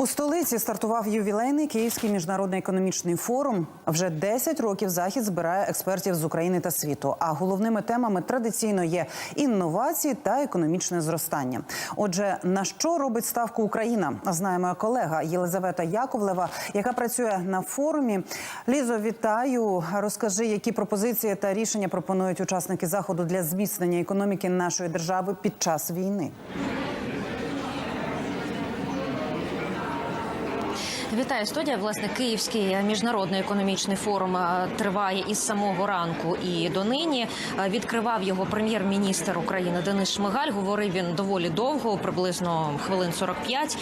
У столиці стартував ювілейний Київський міжнародний економічний форум. Вже 10 років захід збирає експертів з України та світу. А головними темами традиційно є інновації та економічне зростання. Отже, на що робить ставку Україна? Знає моя колега Єлизавета Яковлева, яка працює на форумі. Лізо, вітаю. Розкажи, які пропозиції та рішення пропонують учасники заходу для зміцнення економіки нашої держави під час війни. Вітаю студія. Власне, Київський міжнародний економічний форум е, триває із самого ранку і донині. Е, Відкривав його прем'єр-міністр України Денис Шмигаль. Говорив він доволі довго, приблизно хвилин 45.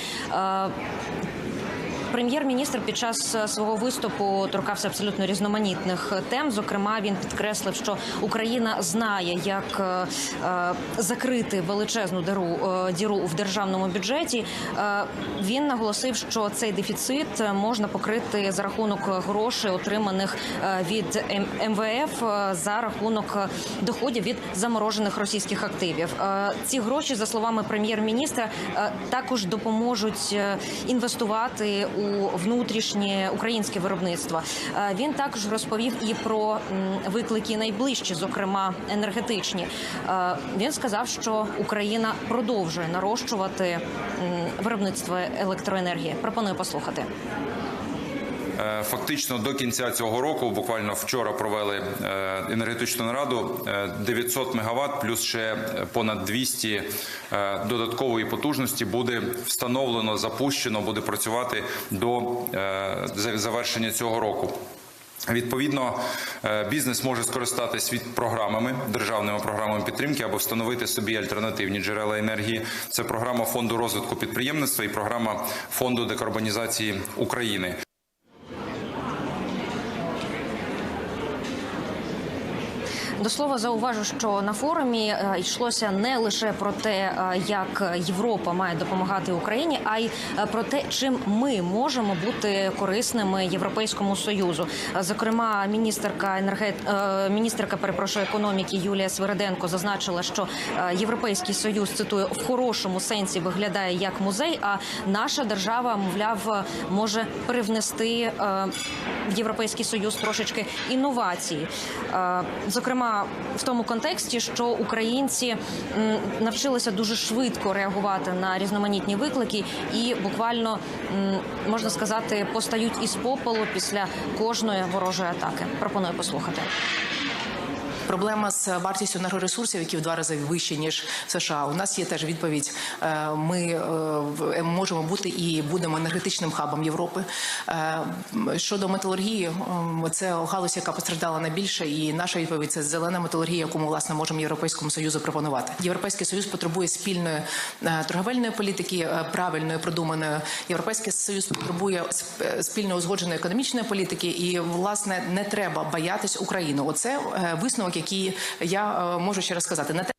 Е, Прем'єр-міністр під час е, свого виступу торкався абсолютно різноманітних тем. Зокрема, він підкреслив, що Україна знає, як е, е, закрити величезну діру, е, діру в державному бюджеті. Е, Він наголосив, що цей дефіцит можна покрити за рахунок грошей, отриманих е, від МВФ е, за рахунок е, доходів від заморожених російських активів. Е, Ці гроші, за словами прем'єр-міністра, е, також допоможуть е, інвестувати у внутрішнє українське виробництво. Е, Він також розповів і про виклики найближчі, зокрема енергетичні. Е, Він сказав, що Україна продовжує нарощувати виробництво електроенергії. Пропоную послухати. Е, Фактично до кінця цього року, буквально вчора провели е, енергетичну нараду. е, 900 мегаватт плюс ще понад 200 е, додаткової потужності буде встановлено, запущено, буде працювати до е, завершення цього року. Відповідно, е, бізнес може скористатись від програмами державними програмами підтримки або встановити собі альтернативні джерела енергії. Це програма фонду розвитку підприємництва і програма фонду декарбонізації України. До слова зауважу, що на форумі е, йшлося не лише про те, е, як Європа має допомагати Україні, а й е, про те, чим ми можемо бути корисними Європейському союзу. Зокрема, міністерка енергет... міністерка перепрошую економіки Юлія Свириденко зазначила, що Європейський союз цитую в хорошому сенсі виглядає як музей. А наша держава, мовляв, може привнести в Європейський союз трошечки інновацій. Е, В тому контексті, що українці навчилися дуже швидко реагувати на різноманітні виклики, і буквально можна сказати, постають із попелу після кожної ворожої атаки. Пропоную послухати. Проблема з вартістю енергоресурсів, які в два рази вищі ніж в США. У нас є теж відповідь. Е, Ми е, можемо бути і будемо енергетичним хабом Європи. Е, Щодо металургії, це галузь, яка постраждала найбільше, і наша відповідь це зелена металургія, яку ми власне можемо європейському союзу пропонувати. Європейський союз потребує спільної е, торговельної політики, е, правильної продуманої. Європейський союз потребує сп- е, спільно узгодженої економічної політики, і власне не треба боятись Україну. Оце е, висновок, який я е, можу ще раз сказати. Не те-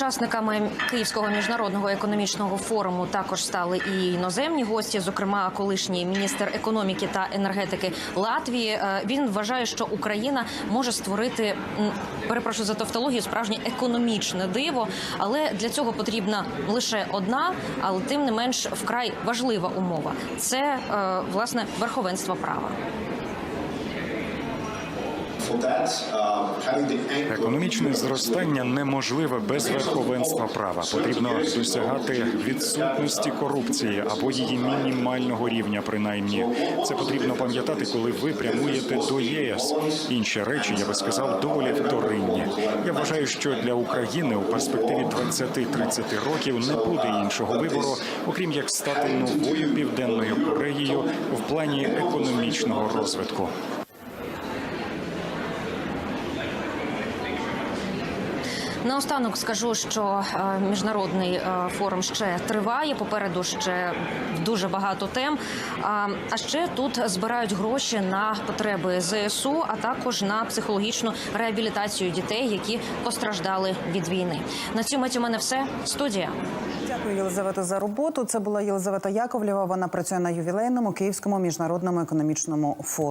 Учасниками Київського міжнародного економічного форуму також стали і іноземні гості, зокрема, колишній міністр економіки та енергетики Латвії. Е, Він вважає, що Україна може створити перепрошую за тавтологію, справжнє економічне диво, але для цього потрібна лише одна, але тим не менш вкрай важлива умова. Це е, власне верховенство права. Економічне зростання неможливе без верховенства права. Потрібно досягати відсутності корупції або її мінімального рівня. Принаймні, це потрібно пам'ятати, коли ви прямуєте до ЄС. Інші речі я би сказав доволі вторинні. Я вважаю, що для України у перспективі 20-30 років не буде іншого вибору, окрім як стати новою південною Кореєю в плані економічного розвитку. Наостанок скажу, що е, міжнародний е, форум ще триває. Попереду ще дуже багато тем. А, ще тут збирають гроші на потреби ЗСУ, а також на психологічну реабілітацію дітей, які постраждали від війни. На цьому у мене все. Студія. Дякую, Єлизавета, за роботу. Це була Єлизавета Яковлєва. Вона працює на ювілейному Київському міжнародному економічному форумі.